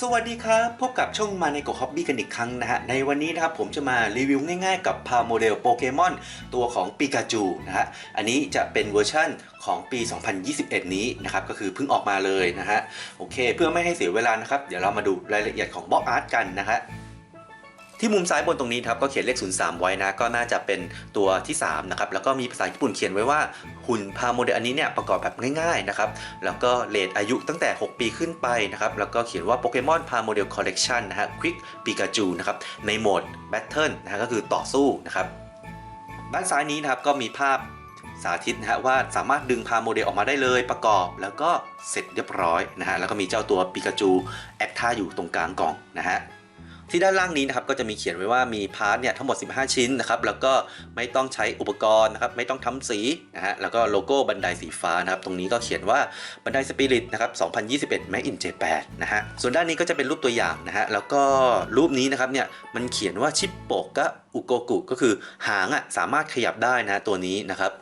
สวัสดีครับ พบกับช่องมาในก h ฮอบบี้กันอีกครั้งนะฮะ ในวันนี้นะครับผมจะมารีวิวง่ายๆ กับพาโมเดลโปเกมอนตัวของปิกาจูนะฮะ อันนี้จะเป็นเวอร์ชั่นของปี 2021 นี้นะครับ ก็คือเพิ่งออกมาเลยนะฮะ โอเค เพื่อไม่ให้เสียเวลานะครับ เดี๋ยวเรามาดูรายละเอียดของบล็อกอาร์ตกันนะฮะ ที่มุมซ้ายบนตรงนี้ครับก็เขียนเลข 03 ไว้นะก็น่าจะเป็นตัวที่3นะครับแล้วก็มีภาษาญี่ปุ่นเขียนไว้ว่าหุ่นพาโมเดลอันนี้เนี่ยประกอบแบบง่ายๆนะครับแล้วก็เลทอายุตั้งแต่ 6 ปีขึ้นไปนะครับแล้วก็เขียนว่าโปเกมอนพาโมเดลคอลเลกชันนะฮะควิกปิกาจูนะครับในโหมดแบทเทิลนะฮะก็คือต่อสู้นะครับด้านซ้ายนี้นะครับก็มีภาพสาธิตนะฮะว่าสามารถดึงพาโมเดลออกมาได้เลยประกอบ แล้วก็เสร็จเรียบร้อยนะฮะแล้วก็มีเจ้าตัวปิกาจูแอคท่าอยู่ตรงกลางกล่องนะฮะ ที่ด้านล่างนี้นะครับก็จะมีเขียนไว้ว่ามีพาร์ทเนี่ยทั้งหมด 15 ชิ้นนะครับแล้วก็ไม่ต้องใช้อุปกรณ์นะครับไม่ต้องทำสีนะฮะแล้วก็โลโก้บันไดสีฟ้านะครับตรงนี้ก็เขียนว่าบันไดสปิริตนะครับ2021 Made in Japan นะฮะส่วนด้านนี้ก็จะเป็นรูปตัวอย่างนะฮะแล้วก็รูปนี้นะครับเนี่ยมันเขียนว่าชิปโปกะอุโกกุก็คือหางอะสามารถขยับได้นะตัวนี้นะครับ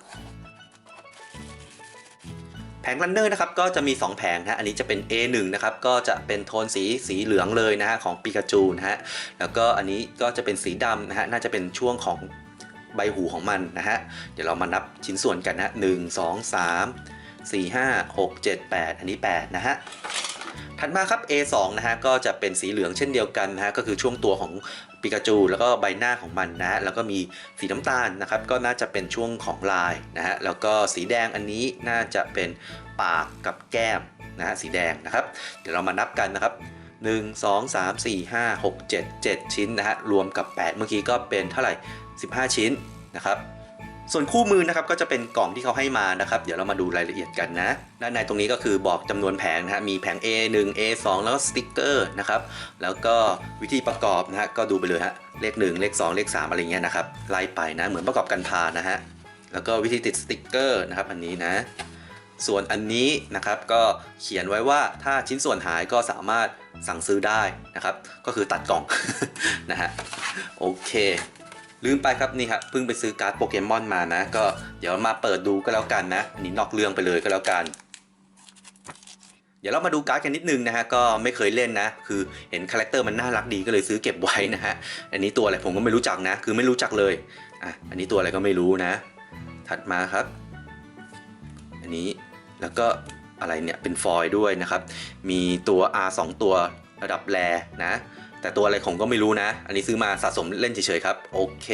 แผงรันเนอร์นะครับก็จะมี 2 แผงนะฮะอันนี้จะเป็น A1 นะครับก็จะเป็นโทนสีสีเหลืองเลยนะฮะของปิกาจูนะฮะแล้วก็อันนี้ก็จะเป็นสีดำนะฮะน่าจะเป็นช่วงของใบหูของมันนะฮะเดี๋ยวเรามานับชิ้นส่วนกันนะหนึ่งสองสามสี่ห้าหกเจ็ดแปดอันนี้8นะฮะ ถัดมาครับ A2 นะฮะก็จะเป็นสีเหลืองเช่นเดียวกันนะฮะก็คือช่วงตัวของปิกาจูแล้วก็ใบหน้าของมันนะฮะแล้วก็มีสีน้ำตาลนะครับก็น่าจะเป็นช่วงของลายนะฮะแล้วก็สีแดงอันนี้น่าจะเป็นปากกับแก้มนะฮะสีแดงนะครับ เดี๋ยวเรามานับกันนะครับ 1 2 3 4 5 6 7 7 ชิ้นนะฮะรวมกับ 8 เมื่อกี้ก็เป็นเท่าไหร่ 15 ชิ้นนะครับ ส่วนคู่มือนะครับก็จะเป็นกล่องที่เขาให้มานะครับ เดี๋ยวเรามาดูรายละเอียดกันนะด้านในตรงนี้ก็คือบอกจำนวนแผงนะฮะมีแผง A1 A2 แล้วก็สติกเกอร์นะครับแล้วก็วิธีประกอบนะฮะก็ดูไปเลยฮะเลข 1 เลข 2 เลข 3 อะไรเงี้ยนะครับไล่ไปนะเหมือนประกอบกันพานะฮะแล้วก็วิธีติดสติกเกอร์นะครับอันนี้นะ ส่วนอันนี้นะครับก็เขียนไว้ว่าถ้าชิ้นส่วนหายก็สามารถสั่งซื้อได้นะครับ ก็คือตัดกล่องนะฮะโอเค ลืมไปครับนี่ครับเพิ่งไปซื้อการ์ดโปเกมอนมานะ ก็เดี๋ยวมาเปิดดูก็แล้วกันนะอันนี้นอกเรื่องไปเลยก็แล้วกัน เดี๋ยวเรามาดูการ์ดกันนิดนึงนะฮะก็ไม่เคยเล่นนะ คือเห็นคาแรคเตอร์มันน่ารักดีก็เลยซื้อเก็บไว้นะฮะอันนี้ตัวอะไรผมก็ไม่รู้จักนะ คือไม่รู้จักเลยอะอันนี้ตัวอะไรก็ไม่รู้นะ ถัดมาครับ อันนี้แล้วก็อะไรเนี่ยเป็นฟอยล์ด้วยนะครับ มีตัว R 2 ตัวระดับแรนะ แต่ตัวอะไรผมก็ไม่รู้นะ อันนี้ซื้อมาสะสมเล่นเฉยๆครับ โอเค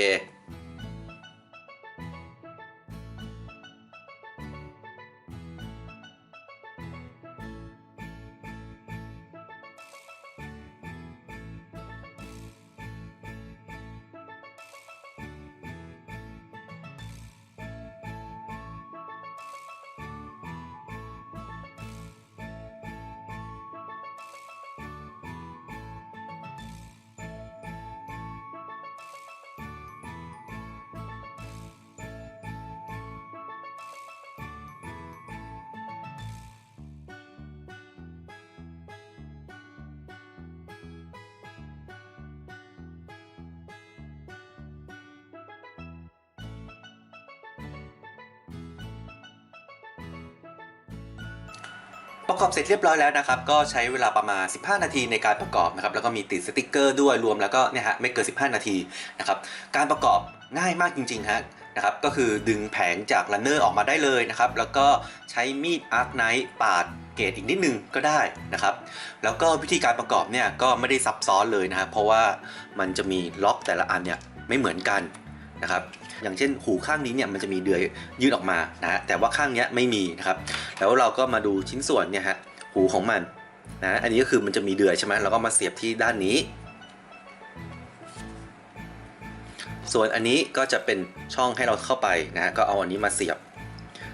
ประกอบเสร็จเรียบร้อยแล้วนะครับ ก็ใช้เวลาประมาณ 15 นาทีในการประกอบนะครับ แล้วก็มีติดสติกเกอร์ด้วยรวมแล้วก็เนี่ยฮะไม่เกิน 15 นาทีนะครับ การประกอบง่ายมากจริงๆฮะนะครับ ก็คือดึงแผงจากรันเนอร์ออกมาได้เลยนะครับ แล้วก็ใช้มีดอาร์คไนท์ปาดเกรดอีกนิดนึงก็ได้นะครับ แล้วก็วิธีการประกอบเนี่ยก็ไม่ได้ซับซ้อนเลยนะครับ เพราะว่ามันจะมีล็อกแต่ละอันเนี่ยไม่เหมือนกัน นะครับอย่างเช่นหูข้างนี้เนี่ยมันจะมีเดือยยืดออกมานะฮะแต่ว่าข้างนี้ไม่มีนะครับแล้วเราก็มาดูชิ้นส่วนเนี่ยฮะหูของมันนะอันนี้ก็คือมันจะมีเดือยใช่ไหมเราก็มาเสียบที่ด้านนี้ ส่วนอันนี้ก็จะเป็นช่องให้เราเข้าไปนะฮะก็เอาอันนี้มาเสียบ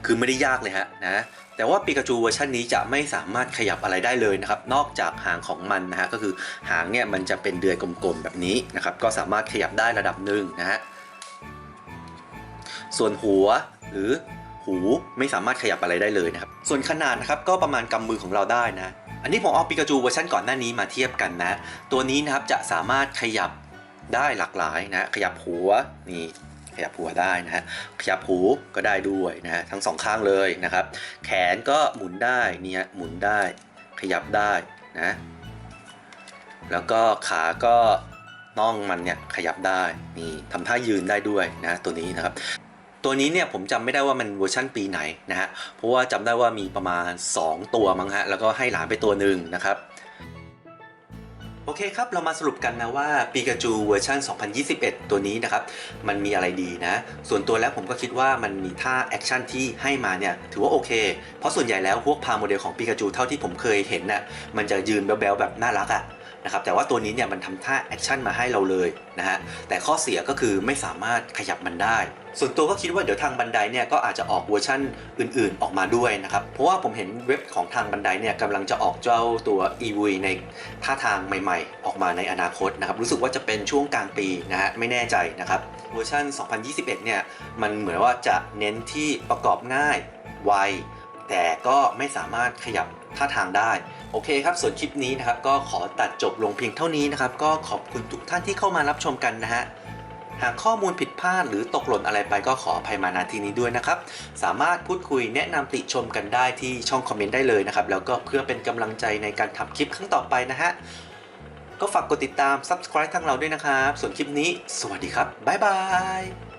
คือไม่ได้ยากเลยฮะนะแต่ว่าปิกาจูเวอร์ชันนี้จะไม่สามารถขยับอะไรได้เลยนะครับ นอกจากหางของมันนะฮะก็คือหางเนี่ยมันจะเป็นเดือยกลมๆแบบนี้นะครับ ก็สามารถขยับได้ระดับหนึ่งนะฮะ ส่วนหัวหรือหูไม่สามารถขยับอะไรได้เลยนะครับ ส่วนขนาดนะครับก็ประมาณกำมือของเราได้นะ อันนี้ผมเอาปิกาจูเวอร์ชันก่อนหน้านี้มาเทียบกันนะ ตัวนี้นะครับจะสามารถขยับได้หลากหลายนะ ขยับหัวนี่ขยับหัวได้นะฮะ ขยับหูก็ได้ด้วยนะฮะทั้งสองข้างเลยนะครับ แขนก็หมุนได้เนี่ยหมุนได้ ขยับได้นะ แล้วก็ขาก็น่องมันเนี่ยขยับได้นี่ทำท่ายืนได้ด้วยนะตัวนี้นะครับ ตัวนี้เนี่ยผมจำไม่ได้ว่ามันเวอร์ชั่นปีไหนนะฮะ เพราะว่าจำได้ว่ามีประมาณ 2 ตัวมั้งฮะ แล้วก็ให้หลานไปตัวหนึ่งนะครับโอเคครับ เรามาสรุปกันนะว่าปีกาจูเวอร์ชัน2021 ตัวนี้นะครับ มันมีอะไรดีนะ ส่วนตัวแล้วผมก็คิดว่ามันมีท่าแอคชั่นที่ให้มาเนี่ย ถือว่าโอเค เพราะส่วนใหญ่แล้วพวกพาโมเดลของปีกาจูเท่าที่ผมเคยเห็นน่ะมันจะยืนแบ๊วๆแบบน่ารักอะนะครับแต่ว่าตัวนี้เนี่ยมันทำท่าแอคชั่นมาให้เราเลยนะฮะแต่ข้อเสียก็คือไม่สามารถขยับมันได้ ส่วนตัวก็คิดว่าเดี๋ยวทางบันไดเนี่ยก็อาจจะออกเวอร์ชั่นอื่นๆออกมาด้วยนะครับเพราะว่าผมเห็นเว็บของทางบันไดเนี่ยกำลังจะออกเจ้าตัว EV ในท่าทางใหม่ๆ ออกมาในอนาคตนะครับรู้สึกว่าจะเป็นช่วงกลางปีนะฮะไม่แน่ใจนะครับเวอร์ชัน2021 เนี่ยมันเหมือนว่าจะเน้นที่ประกอบง่ายไว แต่ก็ไม่สามารถขยับท่าทางได้ โอเคครับ ส่วนคลิปนี้นะครับก็ขอตัดจบลงเพียงเท่านี้นะครับ ก็ขอบคุณทุกท่านที่เข้ามารับชมกันนะฮะหากข้อมูลผิดพลาดหรือตกหล่นอะไรไปก็ขออภัยมาณที่นี้ด้วยนะครับ สามารถพูดคุยแนะนำติชมกันได้ที่ช่องคอมเมนต์ได้เลยนะครับ แล้วก็เพื่อเป็นกำลังใจในการทำคลิปครั้งต่อไปนะฮะ ก็ฝากกดติดตาม subscribe ทางเราด้วยนะครับ ส่วนคลิปนี้ สวัสดีครับ บ๊ายบาย